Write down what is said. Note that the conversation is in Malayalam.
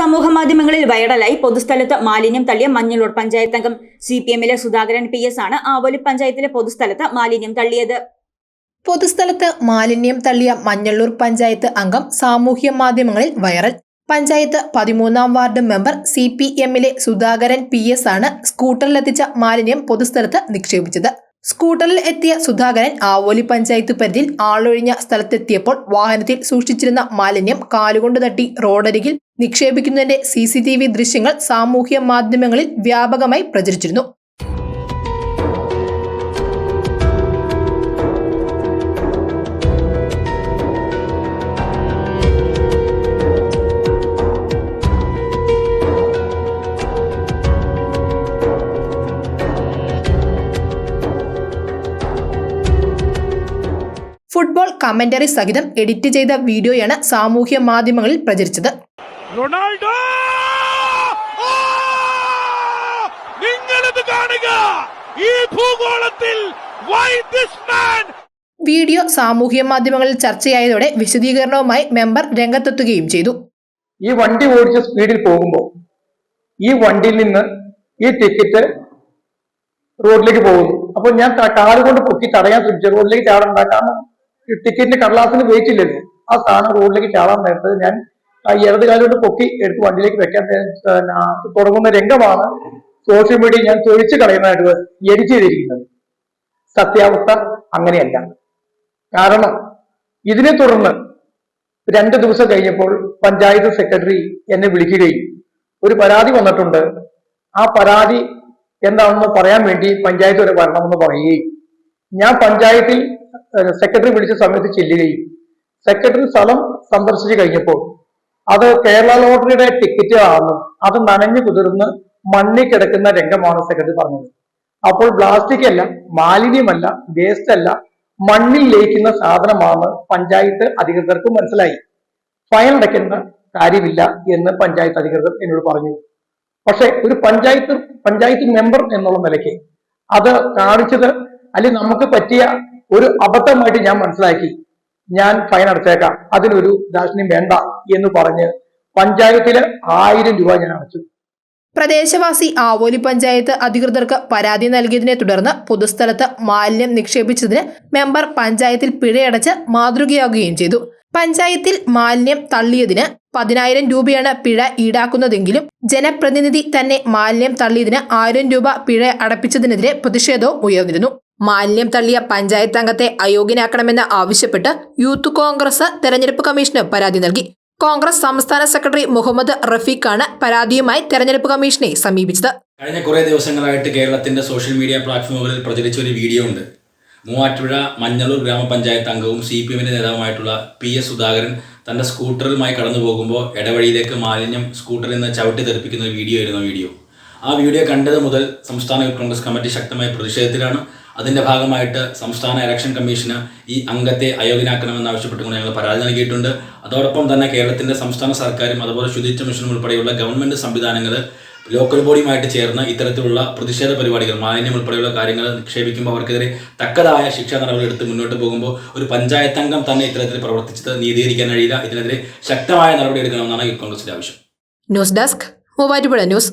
സമൂഹ മാധ്യമങ്ങളിൽ വൈറലായി. പൊതുസ്ഥലത്ത് മാലിന്യം തള്ളിയ മഞ്ഞളൂർ പഞ്ചായത്ത് അംഗം സി പി എമ്മിലെ സുധാകരൻ പി എസ് ആണ് ആവോലി പഞ്ചായത്തിലെ പൊതുസ്ഥലത്ത് മാലിന്യം തള്ളിയത്. പൊതുസ്ഥലത്ത് മാലിന്യം തള്ളിയ മഞ്ഞളൂർ പഞ്ചായത്ത് അംഗം സാമൂഹ്യ മാധ്യമങ്ങളിൽ വൈറൽ. പഞ്ചായത്ത് പതിമൂന്നാം വാർഡ് മെമ്പർ സി പി എമ്മിലെ സുധാകരൻ പി എസ് ആണ് സ്കൂട്ടറിലെത്തിച്ച മാലിന്യം പൊതുസ്ഥലത്ത് നിക്ഷേപിച്ചത്. സ്കൂട്ടറിൽ എത്തിയ സുധാകരൻ ആവോലി പഞ്ചായത്ത് പരിധിയിൽ ആളൊഴിഞ്ഞ സ്ഥലത്തെത്തിയപ്പോൾ വാഹനത്തിൽ സൂക്ഷിച്ചിരുന്ന മാലിന്യം കാലുകൊണ്ട് തട്ടി റോഡരികിൽ നിക്ഷേപിക്കുന്നതിന്റെ സി ദൃശ്യങ്ങൾ സാമൂഹ്യ മാധ്യമങ്ങളിൽ വ്യാപകമായി പ്രചരിച്ചിരുന്നു. കമന്ററി സഹിതം എഡിറ്റ് ചെയ്ത വീഡിയോയാണ് സാമൂഹ്യ മാധ്യമങ്ങളിൽ പ്രചരിച്ചത്. റൊണാൾഡോ! നിങ്ങളിത് കാണുക! ഈ ഭൂഗോളത്തിൽ why this man? വീഡിയോ സാമൂഹ്യ മാധ്യമങ്ങളിൽ ചർച്ചയായതോടെ വിശദീകരണവുമായി മെമ്പർ രംഗത്തെത്തുകയും ചെയ്തു. ഈ വണ്ടി ഓടിച്ച സ്പീഡിൽ പോകുമ്പോൾ ഈ വണ്ടിയിൽ നിന്ന് ഈ ടിക്കറ്റ് റോഡിലേക്ക് പോകുന്നു. അപ്പൊ ഞാൻ കാറുകൊണ്ട് കൊണ്ട് പൊക്കി തടയാൻ ശ്രമിച്ചു. റോഡിലേക്ക് ചാടണ്ട കാരണം? ടിക്കറ്റിന്റെ കടലാസിന് വെയിറ്റ് ഇല്ലല്ലോ ആ സാധനം റോഡിലേക്ക് ചാടാൻ നേരത്ത് ഞാൻ ഇടത് കാലം കൊണ്ട് പൊക്കി എടുത്ത് വണ്ടിയിലേക്ക് വെക്കാൻ തുടങ്ങുന്ന രംഗമാണ് സോഷ്യൽ മീഡിയ ഞാൻ തൊഴിച്ചു കളയുന്നതായിട്ട് എഡിറ്റ് ചെയ്തിരിക്കുന്നത്. സത്യാവസ്ഥ അങ്ങനെയല്ല. കാരണം ഇതിനെ തുടർന്ന് രണ്ട് ദിവസം കഴിഞ്ഞപ്പോൾ പഞ്ചായത്ത് സെക്രട്ടറി എന്നെ വിളിക്കുകയും ഒരു പരാതി വന്നിട്ടുണ്ട്. ആ പരാതി എന്താണെന്ന് പറയാൻ വേണ്ടി പഞ്ചായത്ത് വരെ വരണമെന്ന് പറയുകയും. ഞാൻ പഞ്ചായത്തിൽ സെക്രട്ടറി വിളിച്ച സമയത്ത് ചെല്ലുകയും സെക്രട്ടറി സ്ഥലം സന്ദർശിച്ചു കഴിഞ്ഞപ്പോൾ അത് കേരള ലോട്ടറിയുടെ ടിക്കറ്റുകളാണെന്നും അത് നനഞ്ഞു കുതിർന്ന് മണ്ണിൽ കിടക്കുന്ന രംഗമാണ് സെക്രട്ടറി പറഞ്ഞത്. അപ്പോൾ പ്ലാസ്റ്റിക് അല്ല മാലിന്യമല്ല വേസ്റ്റ് അല്ല മണ്ണിൽ ലയിക്കുന്ന സാധനമാണ് പഞ്ചായത്ത് അധികൃതർക്ക് മനസ്സിലായി. ഫയൽ അടയ്ക്കേണ്ട കാര്യമില്ല എന്ന് പഞ്ചായത്ത് അധികൃതർ എന്നോട് പറഞ്ഞു. പക്ഷെ ഒരു പഞ്ചായത്ത് പഞ്ചായത്ത് മെമ്പർ എന്നുള്ള നിലയ്ക്ക് അത് കാണിച്ചത് അല്ലെങ്കിൽ നമുക്ക് പറ്റിയ ഒരു അബദ്ധമായിട്ട് ഞാൻ മനസ്സിലാക്കി. ഞാൻ ഫൈൻ അടച്ചേക്കാം. അതിനൊരു ദാക്ഷിണ്യം വേണ്ട എന്ന് പറഞ്ഞ് പഞ്ചായത്തിൽ ആയിരം രൂപ ഞാൻ അടച്ചു. പ്രദേശവാസി ആവോലി പഞ്ചായത്ത് അധികൃതർക്ക് പരാതി നൽകിയതിനെ തുടർന്ന് പൊതുസ്ഥലത്ത് മാലിന്യം നിക്ഷേപിച്ചതിന് മെമ്പർ പഞ്ചായത്തിൽ പിഴയടച്ച് മാതൃകയാകുകയും ചെയ്തു. പഞ്ചായത്തിൽ മാലിന്യം തള്ളിയതിന് പതിനായിരം രൂപയാണ് പിഴ ഈടാക്കുന്നതെങ്കിലും ജനപ്രതിനിധി തന്നെ മാലിന്യം തള്ളിയതിന് ആയിരം രൂപ പിഴ അടപ്പിച്ചതിനെതിരെ പ്രതിഷേധവും ഉയർന്നിരുന്നു. മാലിന്യം തള്ളിയ പഞ്ചായത്ത് അംഗത്തെ അയോഗ്യനാക്കണമെന്ന് ആവശ്യപ്പെട്ട് യൂത്ത് കോൺഗ്രസ് തെരഞ്ഞെടുപ്പ് കമ്മീഷന് പരാതി നൽകി. കോൺഗ്രസ് സംസ്ഥാന സെക്രട്ടറി മുഹമ്മദ് റഫീഖാണ് പരാതിയുമായി തെരഞ്ഞെടുപ്പ് കമ്മീഷനെ സമീപിച്ചത്. കഴിഞ്ഞ കുറേ ദിവസങ്ങളായിട്ട് കേരളത്തിന്റെ സോഷ്യൽ മീഡിയ പ്ലാറ്റ്ഫോമുകളിൽ പ്രചരിച്ച ഒരു വീഡിയോ ഉണ്ട്. മൂവാറ്റുപുഴ മഞ്ഞളൂർ ഗ്രാമപഞ്ചായത്ത് അംഗവും സി പി എമ്മിന്റെ നേതാവുമായിട്ടുള്ള പി എസ് സുധാകരൻ തന്റെ സ്കൂട്ടറുമായി കടന്നു പോകുമ്പോൾ ഇടവഴിയിലേക്ക് മാലിന്യം സ്കൂട്ടറിൽ നിന്ന് ചവിട്ടി തെറിപ്പിക്കുന്ന ഒരു വീഡിയോ ആയിരുന്നു വീഡിയോ. ആ വീഡിയോ കണ്ടത് മുതൽ സംസ്ഥാന കോൺഗ്രസ് കമ്മിറ്റി ശക്തമായ പ്രതിഷേധത്തിലാണ്. അതിന്റെ ഭാഗമായിട്ട് സംസ്ഥാന ഇലക്ഷൻ കമ്മീഷന് ഈ അംഗത്തെ അയോഗ്യനാക്കണമെന്ന് ആവശ്യപ്പെട്ടുകൊണ്ട് ഞങ്ങൾ പരാതി നൽകിയിട്ടുണ്ട്. അതോടൊപ്പം തന്നെ കേരളത്തിന്റെ സംസ്ഥാന സർക്കാരും അതുപോലെ ശുചിത്വ മിഷനും ഉൾപ്പെടെയുള്ള ഗവൺമെന്റ് സംവിധാനങ്ങൾ ലോക്കൽ ബോഡിയുമായിട്ട് ചേർന്ന് ഇത്തരത്തിലുള്ള പ്രതിഷേധ പരിപാടികൾ മാലിന്യം ഉൾപ്പെടെയുള്ള കാര്യങ്ങൾ നിക്ഷേപിക്കുമ്പോൾ അവർക്കെതിരെ തക്കതായ ശിക്ഷാ നടപടിയെടുത്ത് മുന്നോട്ട് പോകുമ്പോൾ ഒരു പഞ്ചായത്ത് അംഗം തന്നെ ഇത്തരത്തിൽ പ്രവർത്തിച്ചത് നീതീകരിക്കാൻ കഴിയില്ല. ഇതിനെതിരെ ശക്തമായ നടപടി എടുക്കണമെന്നാണ് കോൺഗ്രസിന്റെ ആവശ്യം. News desk Muvattupuzha news.